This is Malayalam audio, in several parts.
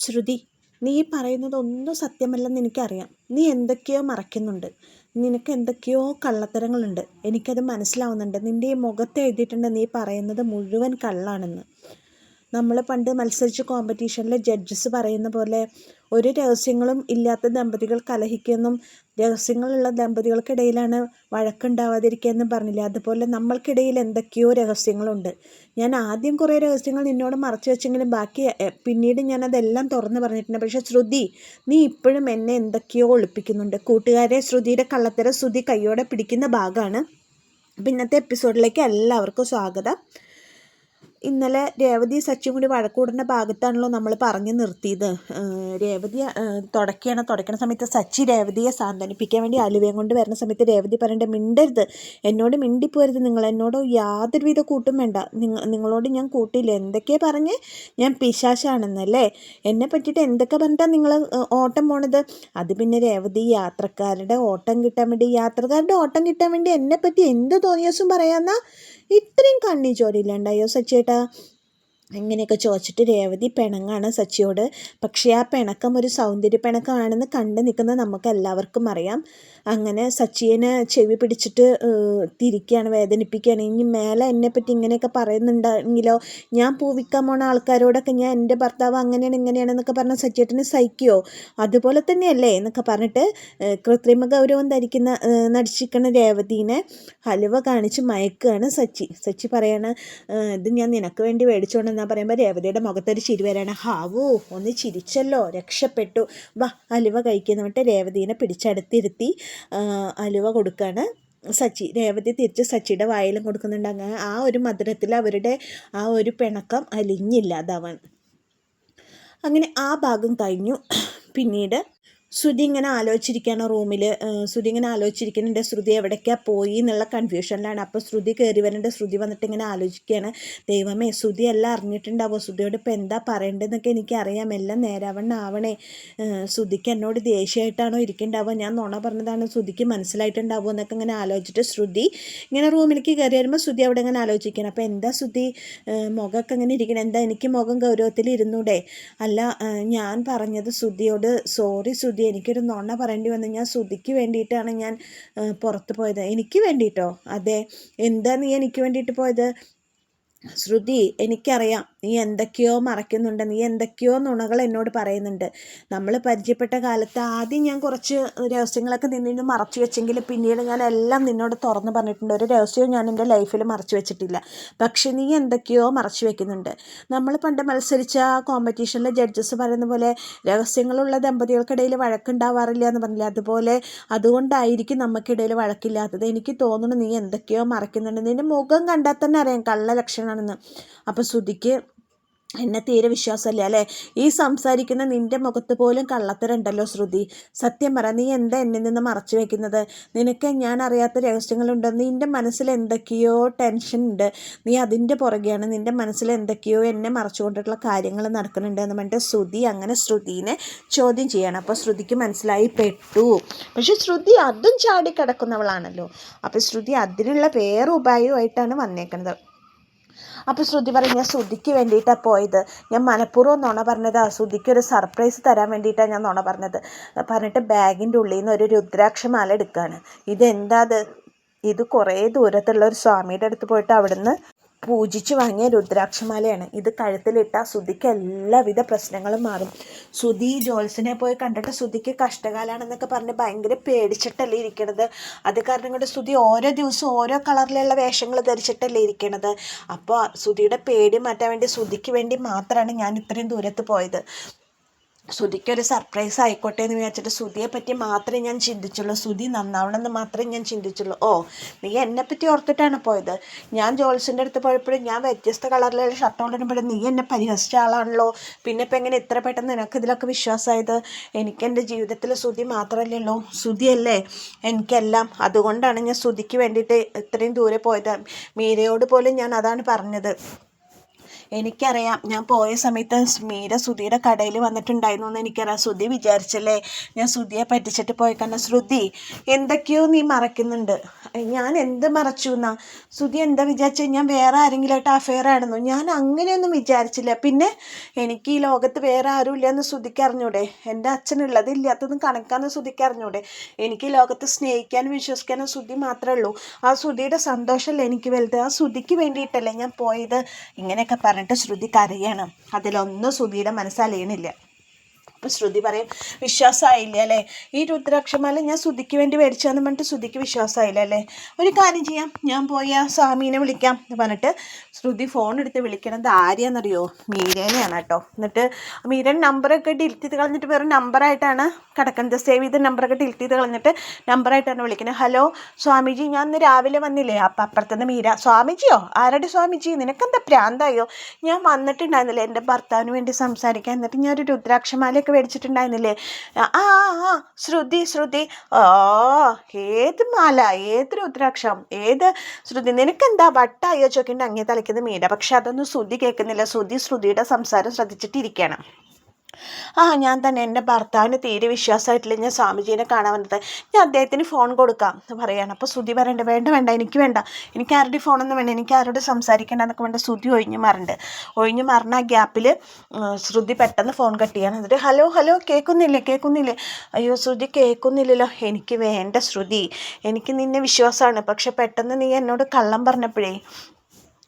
ശ്രുതി നീ പറയുന്നതൊന്നും സത്യമല്ലെന്ന് എനിക്കറിയാം. നീ എന്തൊക്കെയോ മറയ്ക്കുന്നുണ്ട്. നിനക്ക് എന്തൊക്കെയോ കള്ളത്തരങ്ങളുണ്ട്. എനിക്കത് മനസ്സിലാവുന്നുണ്ട്. നിന്റെ ഈ മുഖത്ത് എഴുതിയിട്ടുണ്ട് നീ പറയുന്നത് മുഴുവൻ കള്ളാണെന്ന്. നമ്മൾ പണ്ട് മത്സരിച്ച കോമ്പറ്റീഷനിലെ ജഡ്ജസ് പറയുന്ന പോലെ ഒരു രഹസ്യങ്ങളും ഇല്ലാത്ത ദമ്പതികൾ കലഹിക്കുമെന്നും രഹസ്യങ്ങളുള്ള ദമ്പതികൾക്കിടയിലാണ് വഴക്കുണ്ടാവാതിരിക്കുക പറഞ്ഞില്ല? അതുപോലെ നമ്മൾക്കിടയിൽ എന്തൊക്കെയോ രഹസ്യങ്ങളുണ്ട്. ഞാൻ ആദ്യം കുറേ രഹസ്യങ്ങൾ നിന്നോട് മറച്ചു വെച്ചെങ്കിലും ബാക്കി പിന്നീട് പിന്നീട് ഞാനതെല്ലാം തുറന്ന് പറഞ്ഞിട്ടുണ്ട്. പക്ഷേ ശ്രുതി നീ ഇപ്പോഴും എന്നെ എന്തൊക്കെയോ ഒളിപ്പിക്കുന്നുണ്ട്. കൂട്ടുകാരെ ശ്രുതിയുടെ കള്ളത്തരം ശ്രുതി കൈയോടെ പിടിക്കുന്ന ഭാഗമാണ്. അപ്പം ഇന്നത്തെ എപ്പിസോഡിലേക്ക് എല്ലാവർക്കും സ്വാഗതം. ഇന്നലെ രേവതി സച്ചും കൂടി വഴക്കൂടുന്ന ഭാഗത്താണല്ലോ നമ്മൾ പറഞ്ഞു നിർത്തിയത്. രേവതി തുടക്കുകയാണ് തുടക്കണ സമയത്ത് സച്ചി രേവതിയെ സാന്ത്വനിപ്പിക്കാൻ വേണ്ടി അലുവയും കൊണ്ട് വരുന്ന സമയത്ത് രേവതി പറയേണ്ട മിണ്ടരുത്. എന്നോട് മിണ്ടിപ്പോരുത്. നിങ്ങൾ എന്നോട് യാതൊരുവിധ കൂട്ടും വേണ്ട. നിങ്ങ നിങ്ങളോട് ഞാൻ കൂട്ടിയില്ല എന്തൊക്കെ പറഞ്ഞ്? ഞാൻ പിശാശാണെന്നല്ലേ എന്നെ പറ്റിയിട്ട് എന്തൊക്കെ പറഞ്ഞിട്ടാണ് നിങ്ങൾ ഓട്ടം പോണത്? അത് പിന്നെ രേവതി യാത്രക്കാരുടെ ഓട്ടം കിട്ടാൻ വേണ്ടി യാത്രക്കാരുടെ ഓട്ടം കിട്ടാൻ വേണ്ടി എന്നെ പറ്റി എന്ത് തോന്നിയസും പറയാന്നാ? ഇത്രയും കണ്ണി ചോരയില്ലാണ്ടായോ സച്ചേട്ടാ ಗಿಡ ഇങ്ങനെയൊക്കെ ചോദിച്ചിട്ട് രേവതി പിണങ്ങാണ് സച്ചിയോട്. പക്ഷേ ആ പിണക്കം ഒരു സൗന്ദര്യ പിണക്കമാണെന്ന് കണ്ട് നിൽക്കുന്ന നമുക്ക് എല്ലാവർക്കും അറിയാം. അങ്ങനെ സച്ചിനെ ചെവി പിടിച്ചിട്ട് തിരിക്കുകയാണ് വേദനിപ്പിക്കുകയാണ്. ഇനി മേലെ എന്നെപ്പറ്റി ഇങ്ങനെയൊക്കെ പറയുന്നുണ്ടെങ്കിലോ? ഞാൻ പൂവിക്കാൻ പോണ ആൾക്കാരോടൊക്കെ ഞാൻ എന്റെ ഭർത്താവ് അങ്ങനെയാണ് ഇങ്ങനെയാണെന്നൊക്കെ പറഞ്ഞ സച്ചിയേട്ടന് സഹിക്കുമോ അതുപോലെ തന്നെയല്ലേ എന്നൊക്കെ പറഞ്ഞിട്ട് കൃത്രിമ ഗൗരവം ധരിക്കുന്ന നടിച്ചിരിക്കുന്ന രേവതീനെ ഹലുവ കാണിച്ച് മയക്കുകയാണ് സച്ചി. സച്ചി പറയാണ് ഇത് ഞാൻ നിനക്ക് വേണ്ടി മേടിച്ചോണ്ടെന്നാ പറയുമ്പോൾ രേവതിയുടെ മുഖത്തൊരു ചിരി വരാണ്. ഹാവൂ ഒന്ന് ചിരിച്ചല്ലോ രക്ഷപ്പെട്ടു. വാ അലുവ കഴിക്കുന്ന വിട്ട് രേവതീനെ പിടിച്ചടുത്തിരുത്തി അലുവ കൊടുക്കുകയാണ് സച്ചി. രേവതി തിരിച്ച് സച്ചിയുടെ വായിലും കൊടുക്കുന്നുണ്ട്. അങ്ങനെ ആ ഒരു മധുരത്തിൽ അവരുടെ ആ ഒരു പിണക്കം അലിഞ്ഞില്ല അലിഞ്ഞില്ലാതാവാൻ അങ്ങനെ ആ ഭാഗം കഴിഞ്ഞു. പിന്നീട് ശ്രുതി ഇങ്ങനെ ആലോചിച്ചിരിക്കുകയാണ് റൂമിൽ ശ്രുതി ഇങ്ങനെ ആലോചിച്ചിരിക്കുന്നുണ്ട് ശ്രുതി എവിടേക്കാണ് പോയി? എന്നുള്ള കൺഫ്യൂഷനിലാണ് അപ്പോൾ ശ്രുതി കയറി വരേണ്ട ശ്രുതി വന്നിട്ട് ഇങ്ങനെ ആലോചിക്കുകയാണ്. ദൈവമേ ശ്രുതി എല്ലാം അറിഞ്ഞിട്ടുണ്ടാവോ? ശ്രുതിയോട് ഇപ്പോൾ എന്താ പറയേണ്ടതെന്നൊക്കെ എനിക്കറിയാം. എല്ലാം നേരാവണ്ണം ആവണേ. ശ്രുതിക്ക് എന്നോട് ദേഷ്യമായിട്ടാണോ ഇരിക്കുന്നുണ്ടാവുക ഞാൻ നുണ പറഞ്ഞതാണ് ശ്രുതിക്ക് മനസ്സിലായിട്ടുണ്ടാവുമോ എന്നൊക്കെ ഇങ്ങനെ ആലോചിച്ചിട്ട് ശ്രുതി ഇങ്ങനെ റൂമിലേക്ക് കയറി വരുമ്പോൾ ശ്രുതി അവിടെ ഇങ്ങനെ ആലോചിക്കണം അപ്പോൾ എന്താ ശ്രുതി? മുഖമൊക്കെ ഇങ്ങനെ ഇരിക്കണം. എന്താ എനിക്ക് മുഖം ഗൗരവത്തിൽ ഇരുന്നൂടെ അല്ല ഞാൻ പറഞ്ഞത് ശ്രുതിയോട് സോറി ശ്രുതി എനിക്കൊരു നുണ പറയേണ്ടി വന്നു. ഞാൻ ശ്രുതിക്ക് വേണ്ടിയിട്ടാണ് ഞാൻ പുറത്ത് പോയത്. എനിക്ക് വേണ്ടിയിട്ടോ അതെ. എന്താ നീ എനിക്ക് വേണ്ടിയിട്ട് പോയത്? ശ്രുതി എനിക്കറിയാം നീ എന്തൊക്കെയോ മറയ്ക്കുന്നുണ്ട്. നീ എന്തൊക്കെയോ നുണകൾ എന്നോട് പറയുന്നുണ്ട്. നമ്മൾ പരിചയപ്പെട്ട കാലത്ത് ആദ്യം ഞാൻ കുറച്ച് രഹസ്യങ്ങളൊക്കെ നിന്നിട്ട് മറച്ചു വെച്ചെങ്കിൽ പിന്നീട് ഞാൻ എല്ലാം നിന്നോട് തുറന്ന് പറഞ്ഞിട്ടുണ്ട്. ഒരു രഹസ്യവും ഞാൻ എന്റെ ലൈഫിൽ മറച്ചു വെച്ചിട്ടില്ല. പക്ഷെ നീ എന്തൊക്കെയോ മറച്ചു വെക്കുന്നുണ്ട്. നമ്മൾ പണ്ട് മത്സരിച്ച കോമ്പറ്റീഷനിലെ ജഡ്ജസ് പറയുന്ന പോലെ രഹസ്യങ്ങളുള്ള ദമ്പതികൾക്കിടയിൽ വഴക്കുണ്ടാവാറില്ല എന്ന് പറഞ്ഞില്ല? അതുപോലെ അതുകൊണ്ടായിരിക്കും നമുക്കിടയിൽ വഴക്കില്ലാത്തത്. എനിക്ക് തോന്നുന്നു നീ എന്തൊക്കെയോ മറയ്ക്കുന്നുണ്ട്. നിന്റെ മുഖം കണ്ടാൽ തന്നെ അറിയാം കള്ള ലക്ഷണമാണെന്ന് അപ്പം ശ്രുതിക്ക് എന്നെ തീരെ വിശ്വാസമല്ല അല്ലേ? ഈ സംസാരിക്കുന്ന നിന്റെ മുഖത്ത് പോലും കള്ളത്തരുണ്ടല്ലോ ശ്രുതി. സത്യം പറ നീ എന്താ എന്നിൽ നിന്ന് മറച്ചു വെക്കുന്നത്? നിനക്ക് ഞാൻ അറിയാത്ത രഹസ്യങ്ങളുണ്ട്? നിന്റെ മനസ്സിൽ എന്തൊക്കെയോ ടെൻഷൻ ഉണ്ട്. നീ അതിന്റെ പുറകെയാണ് നിന്റെ മനസ്സിൽ എന്തൊക്കെയോ എന്നെ മറച്ചുകൊണ്ടിട്ടുള്ള കാര്യങ്ങൾ നടക്കുന്നുണ്ട് എന്ന് പറഞ്ഞിട്ട് ശ്രുതി അങ്ങനെ ശ്രുതിനെ ചോദ്യം ചെയ്യണം. അപ്പോൾ ശ്രുതിക്ക് മനസ്സിലായി പെട്ടു. പക്ഷെ ശ്രുതി അതും ചാടി കിടക്കുന്നവളാണല്ലോ അപ്പോൾ ശ്രുതി അതിനുള്ള വേറെ ഉപായമായിട്ടാണ് വന്നേക്കുന്നത്. അപ്പോൾ ശ്രുതി പറയും ഞാൻ ശ്രുതിക്ക് വേണ്ടിയിട്ടാണ് പോയത്. ഞാൻ മനഃപൂർവം നുണ പറഞ്ഞതാ. ശ്രുതിക്ക് ഒരു സർപ്രൈസ് തരാൻ വേണ്ടിയിട്ടാണ് ഞാൻ നുണ പറഞ്ഞത്. പറഞ്ഞിട്ട് ബാഗിന്റെ ഉള്ളിൽ നിന്ന് ഒരു രുദ്രാക്ഷമാല എടുക്കുകയാണ് ഇതെന്താ അത്? ഇത് കുറേ ദൂരത്തുള്ള ഒരു സ്വാമിയുടെ അടുത്ത് പോയിട്ട് അവിടുന്ന് പൂജിച്ച് വാങ്ങിയ രുദ്രാക്ഷമാലയാണ്. ഇത് കഴുത്തിലിട്ടാൽ ശ്രുതിക്ക് എല്ലാവിധ പ്രശ്നങ്ങളും മാറും. ശ്രുതി ജോത്സനെ പോയി കണ്ടിട്ട് ശ്രുതിക്ക് കഷ്ടകാലാണെന്നൊക്കെ പറഞ്ഞ് ഭയങ്കര പേടിച്ചിട്ടല്ലേ ഇരിക്കണത്. അത് കാരണം കൊണ്ട് ശ്രുതി ഓരോ ദിവസവും ഓരോ കളറിലുള്ള വേഷങ്ങൾ ധരിച്ചിട്ടല്ലേ ഇരിക്കണത്. അപ്പോൾ ശ്രുതിയുടെ പേടി മാറ്റാൻ വേണ്ടി ശ്രുതിക്ക് വേണ്ടി മാത്രമാണ് ഞാൻ ഇത്രയും ദൂരത്ത് പോയത്. ശ്രുതിക്ക് ഒരു സർപ്രൈസ് ആയിക്കോട്ടെ എന്ന് വിചാരിച്ചിട്ട് ശ്രുതിയെ പറ്റി മാത്രമേ ഞാൻ ചിന്തിച്ചുള്ളൂ. ശ്രുതി നന്നാവണം എന്ന് മാത്രമേ ഞാൻ ചിന്തിച്ചുള്ളൂ. ഓ നീ എന്നെ പറ്റി ഓർത്തിട്ടാണ് പോയത്. ഞാൻ ജോൽസിന്റെ അടുത്ത് പോയപ്പോഴും ഞാൻ വ്യത്യസ്ത കളറിലുള്ള ഷർട്ട് കൊണ്ടിരുമ്പോഴും നീ എന്നെ പരിഹസിച്ച ആളാണല്ലോ. പിന്നെ ഇപ്പം എങ്ങനെ ഇത്ര പെട്ടെന്ന് നിനക്ക് ഇതിലൊക്കെ വിശ്വാസമായത്? എനിക്ക് എന്റെ ജീവിതത്തിൽ ശ്രുതി മാത്രമല്ലല്ലോ. ശ്രുതിയല്ലേ എനിക്കെല്ലാം. അതുകൊണ്ടാണ് ഞാൻ ശ്രുതിക്ക് വേണ്ടിയിട്ട് ഇത്രയും ദൂരെ പോയത്. മീരയോട് പോലും ഞാൻ അതാണ് പറഞ്ഞത്. എനിക്കറിയാം. ഞാൻ പോയ സമയത്ത് സ്മീര സുധിയുടെ കടയിൽ വന്നിട്ടുണ്ടായിരുന്നു എന്ന് എനിക്കറിയാം. ശ്രുതി വിചാരിച്ചല്ലേ? ഞാൻ സുധിയെ പറ്റിച്ചിട്ട് പോയി കാരണം ശ്രുതി എന്തൊക്കെയോ നീ മറക്കുന്നുണ്ട്. ഞാൻ എന്ത് മറച്ചു എന്നാ ശ്രുതി എന്താ വിചാരിച്ചത് ഞാൻ വേറെ ആരെങ്കിലുമായിട്ട് അഫെയർ ആയിരുന്നു ഞാൻ അങ്ങനെയൊന്നും വിചാരിച്ചില്ല. പിന്നെ എനിക്ക് ഈ ലോകത്ത് വേറെ ആരും ഇല്ലയെന്ന് ശ്രുതിക്ക് അറിഞ്ഞൂടെ? എന്റെ അച്ഛനുള്ളത് ഇല്ലാത്തതും കണക്കാന്ന് ശ്രുതിക്ക് അറിഞ്ഞൂടെ? എനിക്ക് ഈ ലോകത്ത് സ്നേഹിക്കാനും വിശ്വസിക്കാനും ശ്രുതി മാത്രമേ ഉള്ളൂ. ആ ശ്രുതിയുടെ സന്തോഷമല്ലേ എനിക്ക് വലുത്? ആ ശ്രുതിക്ക് വേണ്ടിയിട്ടല്ലേ ഞാൻ പോയത്? ഇങ്ങനെയൊക്കെ പറഞ്ഞിട്ട് ശ്രുതി കരയാണ്. അതിലൊന്നും സുധിയുടെ മനസ്സലിയണില്ല. അപ്പോൾ ശ്രുതി പറയും വിശ്വാസമായില്ല അല്ലേ? ഈ രുദ്രാക്ഷമാല ഞാൻ ശ്രുതിക്ക് വേണ്ടി മേടിച്ചതെന്ന് പറഞ്ഞിട്ട് ശ്രുതിക്ക് വിശ്വാസമായില്ല അല്ലേ? ഒരു കാര്യം ചെയ്യാം ഞാൻ പോയി ആ സ്വാമീനെ വിളിക്കാം. എന്ന് പറഞ്ഞിട്ട് ശ്രുതി ഫോൺ എടുത്ത് വിളിക്കണത് ആരെയാണെന്നറിയോ മീരേനെയാണ് കേട്ടോ. എന്നിട്ട് മീരൻ നമ്പറൊക്കെ ഡിലീറ്റ് ചെയ്ത് കളഞ്ഞിട്ട് വേറെ നമ്പറായിട്ടാണ് കിടക്കുന്നത്. സേവ് ചെയ്ത നമ്പറൊക്കെ ഡിലീറ്റ് ചെയ്ത് കളഞ്ഞിട്ട് നമ്പറായിട്ടാണ് വിളിക്കുന്നത് ഹലോ സ്വാമിജി ഞാൻ ഇന്ന് രാവിലെ വന്നില്ലേ? അപ്പം അപ്പുറത്തുനിന്ന് മീര. സ്വാമിജിയോ? ആരുടെ സ്വാമിജി? നിനക്കെന്താ പ്രാന്തായോ? ഞാൻ വന്നിട്ടുണ്ടായിരുന്നില്ലേ? എന്റെ ഭർത്താവിന് വേണ്ടി സംസാരിക്കാൻ. എന്നിട്ട് ഞാൻ ഒരു രുദ്രാക്ഷമാലയൊക്കെ മേടിച്ചിട്ടുണ്ടായിരുന്നില്ലേ? ആ ആ ശ്രുതി ശ്രുതി. ഓ ഏത് മാല? ഏത് രുദ്രാക്ഷം? ഏത് ശ്രുതി? നിനക്കെന്താ വട്ടായോ? ചോദിക്കേണ്ട അങ്ങേ തലയ്ക്കുന്നത് മീന പക്ഷെ അതൊന്നും ശ്രുതി കേൾക്കുന്നില്ല. ശ്രുതി ശ്രുതിയുടെ സംസാരം ശ്രദ്ധിച്ചിട്ടിരിക്കുകയാണ് ആ ഞാൻ തന്നെ എന്റെ ഭർത്താവിന് തീരെ വിശ്വാസമായിട്ടില്ല ഞാൻ സ്വാമിജീനെ കാണാൻ വന്നത്. ഞാൻ അദ്ദേഹത്തിന് ഫോൺ കൊടുക്കാം എന്ന് പറയാണ്. അപ്പോൾ ശ്രുതി പറയണ്ട വേണ്ട വേണ്ട എനിക്ക് വേണ്ട. എനിക്ക് ആരുടെ ഫോണൊന്നും വേണ്ട. എനിക്ക് ആരോട് സംസാരിക്കേണ്ട എന്നൊക്കെ വേണ്ട ശ്രുതി ഒഴിഞ്ഞു മാറുന്നുണ്ട് ഒഴിഞ്ഞു മാറുന്ന ആ ഗ്യാപ്പിൽ ശ്രുതി പെട്ടെന്ന് ഫോൺ കട്ട് ചെയ്യാണ്. എന്നിട്ട് ഹലോ ഹലോ കേൾക്കുന്നില്ലേ കേൾക്കുന്നില്ലേ? അയ്യോ ശ്രുതി കേൾക്കുന്നില്ലല്ലോ. എനിക്ക് വേണ്ട ശ്രുതി. എനിക്ക് നിന്നെ വിശ്വാസമാണ്. പക്ഷെ പെട്ടെന്ന് നീ എന്നോട് കള്ളം പറഞ്ഞപ്പോഴേ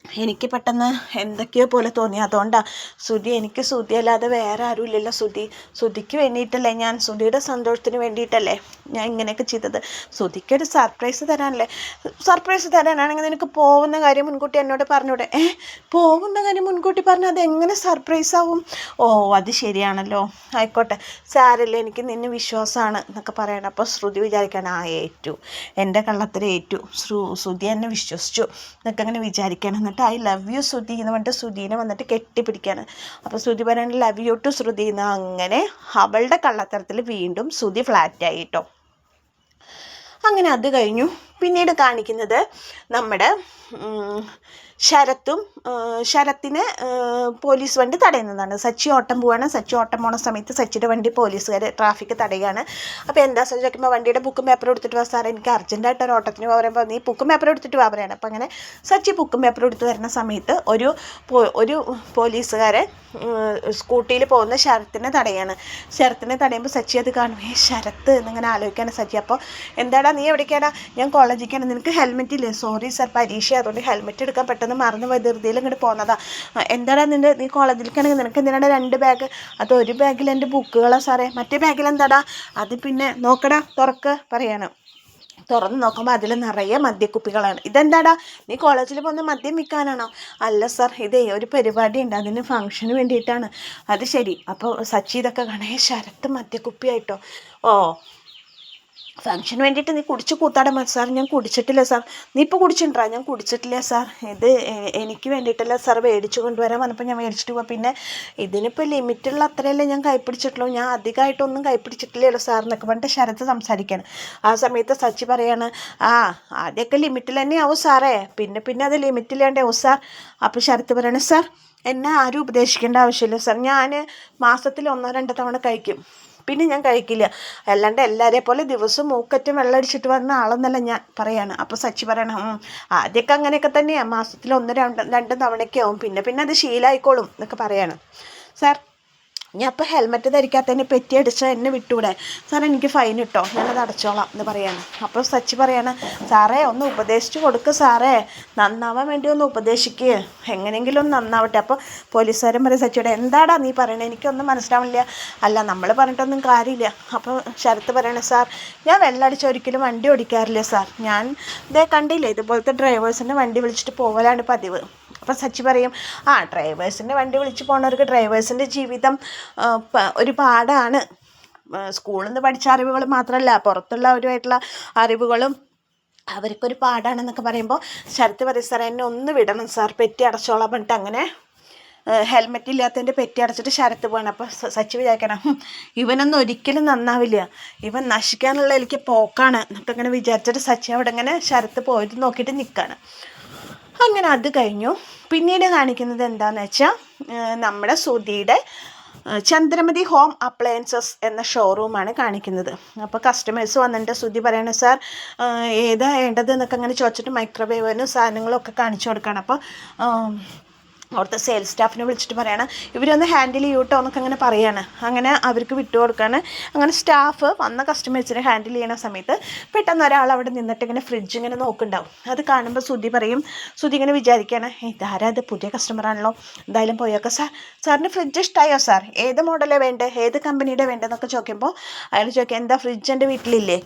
എനിക്ക് പെട്ടെന്ന് എന്തൊക്കെയോ പോലെ തോന്നി. അതുകൊണ്ടാണ് സുധി എനിക്ക് സുധി അല്ലാതെ വേറെ ആരും ഇല്ലല്ലോ സുധി. സുധിക്ക് വേണ്ടിയിട്ടല്ലേ ഞാൻ സുധിയുടെ സന്തോഷത്തിന് വേണ്ടിയിട്ടല്ലേ ഞാൻ ഇങ്ങനെയൊക്കെ ചെയ്തത്. സുധിക്കൊരു സർപ്രൈസ് തരാനല്ലേ? സർപ്രൈസ് തരാനാണെങ്കിൽ നിനക്ക് പോകുന്ന കാര്യം മുൻകൂട്ടി എന്നോട് പറഞ്ഞൂടെ. ഏ പോകുന്ന കാര്യം മുൻകൂട്ടി പറഞ്ഞാൽ അതെങ്ങനെ സർപ്രൈസ് ആവും ഓ അത് ശരിയാണല്ലോ. ആയിക്കോട്ടെ. സാരല്ലേ എനിക്ക് നിന്നെ വിശ്വാസമാണ് എന്നൊക്കെ പറയണം. അപ്പോൾ ശ്രുതി വിചാരിക്കണം ആ ഏറ്റു. എന്റെ കള്ളത്തിൽ ഏറ്റു ശ്രു ശ്രുതി എന്നെ വിശ്വസിച്ചു എന്നൊക്കെ അങ്ങനെ വിചാരിക്കണം എന്നിട്ട് ഐ ലവ് യു ശ്രുതി എന്ന് പറഞ്ഞിട്ട് ശ്രുതിനെ വന്നിട്ട് കെട്ടിപ്പിടിക്കുകയാണ് അപ്പോൾ ശ്രുതി പറയുന്നത് ലവ് യു ടു ശ്രുതി. എന്ന് അങ്ങനെ അവളുടെ കള്ളത്തരത്തിൽ വീണ്ടും ശ്രുതി ഫ്ലാറ്റായി കേട്ടോ അങ്ങനെ അത് കഴിഞ്ഞു. പിന്നീട് കാണിക്കുന്നത് നമ്മുടെ ശരത്തും ശരത്തിനെ പോലീസ് വണ്ടി തടയുന്നതാണ്. സച്ചി ഓട്ടം പോവാണ്. സച്ചി ഓട്ടം പോണ സമയത്ത് സച്ചിയുടെ വണ്ടി പോലീസുകാർ ട്രാഫിക് തടയുകയാണ്. അപ്പോൾ എന്താ സച്ചി ചോദിക്കുമ്പോൾ വണ്ടിയുടെ ബുക്കും പേപ്പർ എടുത്തിട്ട് വാ സാറേ എനിക്ക് അർജന്റായിട്ട് ഒരു ഓട്ടത്തിന് പറയുമ്പോൾ നീ ബുക്കും പേപ്പർ എടുത്തിട്ട് വാ പറയാണ്. അപ്പോൾ അങ്ങനെ സച്ചി ബുക്കും പേപ്പർ എടുത്ത് വരുന്ന സമയത്ത് ഒരു ഒരു പോലീസുകാരെ സ്കൂട്ടിയിൽ പോകുന്ന ശരത്തിനെ തടയാണ് ശരത്തിനെ തടയുമ്പോൾ സച്ചി അത് കാണും. ഏ ശരത്ത് എന്നിങ്ങനെ ആലോചിക്കാണ് സച്ചി. അപ്പോൾ എന്താടാ നീ എവിടേക്കാടാ? ഞാൻ കോളേജിലേക്കാണ് നിനക്ക് ഹെൽമെറ്റ് ഇല്ലേ? സോറി സാർ പരീക്ഷ അതുകൊണ്ട് ഹെൽമെറ്റ് എടുക്കാൻ പെട്ടെന്ന് മറന്നു പോയി ധൃതിയിൽ ഇങ്ങോട്ട് പോകുന്നതാ എന്താടാ നിന്റെ നീ കോളേജിലേക്കാണെങ്കിൽ നിനക്ക് എന്തിനാണ് രണ്ട് ബാഗ് അത് ഒരു ബാഗിൽ എന്റെ ബുക്കുകളാ സാറേ. മറ്റേ ബാഗിൽ എന്താടാ? അത് പിന്നെ നോക്കടാ തുറക്ക് പറയാണ്. തുറന്ന് നോക്കുമ്പോൾ അതിൽ നിറയെ മദ്യക്കുപ്പികളാണ്. ഇതെന്താടാ? നീ കോളേജിൽ പോകുന്ന മദ്യം വിൽക്കാനാണോ? അല്ല സർ ഇതേ ഒരു പരിപാടി ഉണ്ട്. അതിന് ഫംഗ്ഷന് വേണ്ടിയിട്ടാണ്. അത് ശരി. അപ്പോൾ സച്ചി ഇതൊക്കെ കാണേ ശരത്ത് മദ്യക്കുപ്പിയായിട്ടോ? ഓ ഫംഗ്ഷന് വേണ്ടിയിട്ട് നീ കുടിച്ച് കൂത്താടാൻ മതി സാർ ഞാൻ കുടിച്ചിട്ടില്ല സാർ നീ ഇപ്പോൾ കുടിച്ചിട്ടാ ഞാൻ കുടിച്ചിട്ടില്ല സാർ ഇത് എനിക്ക് വേണ്ടിയിട്ടല്ല സാർ മേടിച്ചു കൊണ്ടുവരാൻ വന്നപ്പോൾ ഞാൻ മേടിച്ചിട്ട് പോവാം. പിന്നെ ഇതിനിപ്പോൾ ലിമിറ്റുള്ള അത്രയല്ലേ ഞാൻ കൈപ്പിടിച്ചിട്ടുള്ളൂ. ഞാൻ അധികമായിട്ടൊന്നും കൈപ്പിടിച്ചിട്ടില്ലല്ലോ സാർ എന്നൊക്കെ പറഞ്ഞിട്ട് ശരത്ത് സംസാരിക്കുകയാണ് ആ സമയത്ത് സച്ചി പറയാണ് ആ ആദ്യമൊക്കെ ലിമിറ്റിൽ തന്നെയാവും സാറേ പിന്നെ പിന്നെ അത് ഓ സാർ അപ്പോൾ ശരത്ത് പറയണേ സാർ എന്നെ ആരും ഉപദേശിക്കേണ്ട ആവശ്യമില്ല സാർ ഞാൻ മാസത്തിൽ ഒന്നോ രണ്ടോ തവണ കഴിക്കും. പിന്നെ ഞാൻ കഴിക്കില്ല. അല്ലാണ്ട് എല്ലാവരെ പോലെ ദിവസം മൂക്കറ്റും വെള്ളമടിച്ചിട്ട് വന്ന ആളെന്നല്ല ഞാൻ പറയാണ്. അപ്പോൾ സച്ചി പറയണം ആദ്യമൊക്കെ അങ്ങനെയൊക്കെ തന്നെയാണ് മാസത്തിൽ ഒന്ന് രണ്ട് രണ്ട് തവണയൊക്കെ ആവും. പിന്നെ പിന്നെ അത് ശീലമായിക്കോളും എന്നൊക്കെ പറയാണ്. സാർ ഞാൻ അപ്പോൾ ഹെൽമെറ്റ് ധരിക്കാത്തതിന് പെറ്റി അടിച്ചാൽ എന്നെ വിട്ടൂടെ? സാറേ എനിക്ക് ഫൈൻ ഇട്ടോ. ഞാനത് അടച്ചോളാം എന്ന് പറയാണ്. അപ്പോൾ സച്ചി പറയാണ് സാറേ ഒന്ന് ഉപദേശിച്ച് കൊടുക്ക് സാറേ. നന്നാവാൻ വേണ്ടി ഒന്ന് ഉപദേശിക്കുക എങ്ങനെയെങ്കിലും ഒന്ന് നന്നാവട്ടെ. അപ്പോൾ പോലീസുകാരൻ പറയും സച്ചിയുടെ എന്താടാ നീ പറയണേ? എനിക്കൊന്നും മനസ്സിലാവില്ല അല്ല നമ്മൾ പറഞ്ഞിട്ടൊന്നും കാര്യമില്ല. അപ്പോൾ ശരത്ത് പറയണേ സാർ ഞാൻ വെള്ളമടിച്ച് ഒരിക്കലും വണ്ടി ഓടിക്കാറില്ല സാർ. ഞാൻ ഇതേ കണ്ടില്ലേ ഇതുപോലത്തെ ഡ്രൈവേഴ്സിന്റെ വണ്ടി വിളിച്ചിട്ട് പോകലാണ് പതിവ്. അപ്പം സച്ചി പറയും ആ ഡ്രൈവേഴ്സിന്റെ വണ്ടി വിളിച്ച് പോണവർക്ക് ഡ്രൈവേഴ്സിന്റെ ജീവിതം ഒരു പാടാണ് സ്കൂളിൽ നിന്ന് പഠിച്ച അറിവുകൾ മാത്രമല്ല പുറത്തുള്ള പുറത്തുള്ളവരുമായിട്ടുള്ള അറിവുകളും അവർക്കൊരു പാടാണെന്നൊക്കെ പറയുമ്പോൾ ശരത്ത് പറയും സാർ എന്നെ ഒന്ന് വിടണം സാർ പെറ്റി അടച്ചോളാൻ പറഞ്ഞിട്ട് അങ്ങനെ ഹെൽമെറ്റ് ഇല്ലാത്തതിന്റെ പെറ്റി അടച്ചിട്ട് ശരത്ത് പോകണം അപ്പോൾ സച്ചി വിചാരിക്കണം ഇവനൊന്നും ഒരിക്കലും നന്നാവില്ല. ഇവൻ നശിക്കാനുള്ള എനിക്ക് പോക്കാണ്. എന്നൊക്കെ ഇങ്ങനെ വിചാരിച്ചിട്ട് സച്ചി അവിടെ ഇങ്ങനെ ശരത്ത് പോയിട്ട് നോക്കിയിട്ട് നിൽക്കുകയാണ് അങ്ങനെ അത് കഴിഞ്ഞു. പിന്നീട് കാണിക്കുന്നത് എന്താണെന്ന് വെച്ചാൽ നമ്മുടെ സുധിയുടെ ചന്ദ്രമതി ഹോം അപ്ലയൻസസ് എന്ന ഷോറൂമാണ് കാണിക്കുന്നത്. അപ്പോൾ കസ്റ്റമേഴ്സ് വന്നിട്ട് സുധി പറയണ സാർ ഏതാ വേണ്ടത്? എന്നൊക്കെ അങ്ങനെ ചോദിച്ചിട്ട് മൈക്രോവേവിനും സാധനങ്ങളൊക്കെ കാണിച്ചു കൊടുക്കുകയാണ് അപ്പോൾ അവിടുത്തെ സെയിൽസ് സ്റ്റാഫിനെ വിളിച്ചിട്ട് പറയാണ് ഇവരൊന്ന് ഹാൻഡിൽ ചെയ്യൂട്ടോ എന്നൊക്കെ അങ്ങനെ പറയാണ്. അങ്ങനെ അവർക്ക് വിട്ടു കൊടുക്കുകയാണ് അങ്ങനെ സ്റ്റാഫ് വന്ന കസ്റ്റമേഴ്സിനെ ഹാൻഡിൽ ചെയ്യണ സമയത്ത് പെട്ടെന്ന് ഒരാൾ അവിടെ നിന്നിട്ട് ഇങ്ങനെ ഫ്രിഡ്ജ് ഇങ്ങനെ നോക്കുന്നുണ്ടാവും. അത് കാണുമ്പോൾ സുധി പറയും സുധി ഇങ്ങനെ വിചാരിക്കുകയാണ് ഇതാരാ ഇത്? പുതിയ കസ്റ്റമറാണല്ലോ എന്തായാലും പോയൊക്കെ സാർ സാറിന് ഫ്രിഡ്ജ് ഇഷ്ടമായോ സാർ? ഏത് മോഡലാണ് വേണ്ടത് ഏത് കമ്പനിയുടെ വേണ്ടതെന്നൊക്കെ ചോദിക്കുമ്പോൾ അയാൾ ചോദിക്കുക എന്താ ഫ്രിഡ്ജ് എന്റെ വീട്ടിലില്ലേ?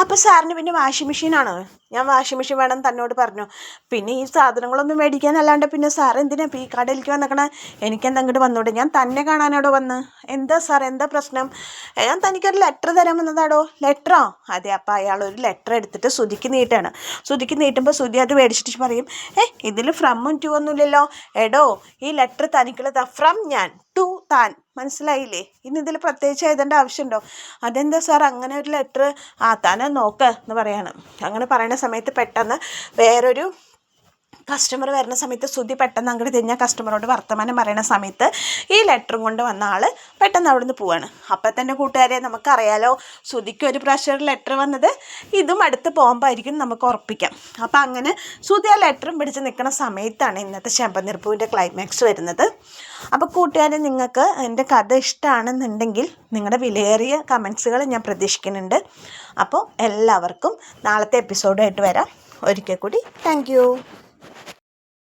അപ്പോൾ സാറിന് പിന്നെ വാഷിംഗ് മെഷീനാണോ. ഞാൻ വാഷിംഗ് മെഷീൻ വേണം തന്നോട് പറഞ്ഞു. പിന്നെ ഈ സാധനങ്ങളൊന്നും മേടിക്കാനല്ലാണ്ട് പിന്നെ സാർ എന്തിനാ ഈ കടയിലേക്ക് വന്നേക്കണേ? എനിക്കെന്താ അങ്ങോട്ട് വന്നോട്ടെ ഞാൻ തന്നെ കാണാനോട് വന്ന്? എന്താ സാർ? എന്താ പ്രശ്നം? "ഏ, ഞാൻ തനിക്കൊരു ലെറ്റർ തരാൻ വന്നതാടോ? ലെറ്ററോ? അതെ അപ്പോൾ അയാൾ ഒരു ലെറ്റർ എടുത്തിട്ട് സുതിക്ക് നീട്ടാണ്. സുതിക്ക് നീട്ടുമ്പോൾ സുതി അത് മേടിച്ചിട്ട് പറയും ഏ ഇതിൽ ഫ്രമ്മും ടു ഒന്നുമില്ലല്ലോ. എടോ ഈ ലെറ്റർ തനിക്കുള്ളതാ. ഫ്രം ഞാൻ ടു താൻ. മനസ്സിലായില്ലേ? ഇനി ഇതിൽ പ്രത്യേകിച്ച് എഴുതേണ്ട ആവശ്യമുണ്ടോ? അതെന്താ സാർ? അങ്ങനെ ഒരു ലെറ്റർ ആ താനെ നോക്ക് എന്ന് പറയാണ്. അങ്ങനെ പറയുന്ന സമയത്ത് പെട്ടെന്ന് വേറൊരു കസ്റ്റമർ വരുന്ന സമയത്ത് ശ്രുതി പെട്ടെന്ന് അങ്ങോട്ട് തിരിഞ്ഞ കസ്റ്റമറോട് വർത്തമാനം പറയുന്ന സമയത്ത് ഈ ലെറ്ററും കൊണ്ട് വന്ന ആൾ പെട്ടെന്ന് അവിടുന്ന് പോവാണ്. അപ്പം തന്നെ കൂട്ടുകാരെ നമുക്കറിയാലോ ശ്രുതിക്ക് ഒരു പ്രാവശ്യം ലെറ്റർ വന്നത് ഇതും അടുത്ത് പോകുമ്പോഴായിരിക്കും നമുക്ക് ഉറപ്പിക്കാം. അപ്പം അങ്ങനെ ശ്രുതി ആ ലെറ്ററും പിടിച്ച് നിൽക്കുന്ന സമയത്താണ് ഇന്നത്തെ ശമ്പനിർപ്പൂവിന്റെ ക്ലൈമാക്സ് വരുന്നത്. അപ്പോൾ കൂട്ടുകാരെ നിങ്ങൾക്ക് എന്റെ കഥ ഇഷ്ടമാണെന്നുണ്ടെങ്കിൽ നിങ്ങളുടെ വിലയേറിയ കമൻസുകൾ ഞാൻ പ്രതീക്ഷിക്കുന്നുണ്ട്. അപ്പോൾ എല്ലാവർക്കും നാളത്തെ എപ്പിസോഡായിട്ട് വരാം. ഒരിക്കൽ കൂടി താങ്ക്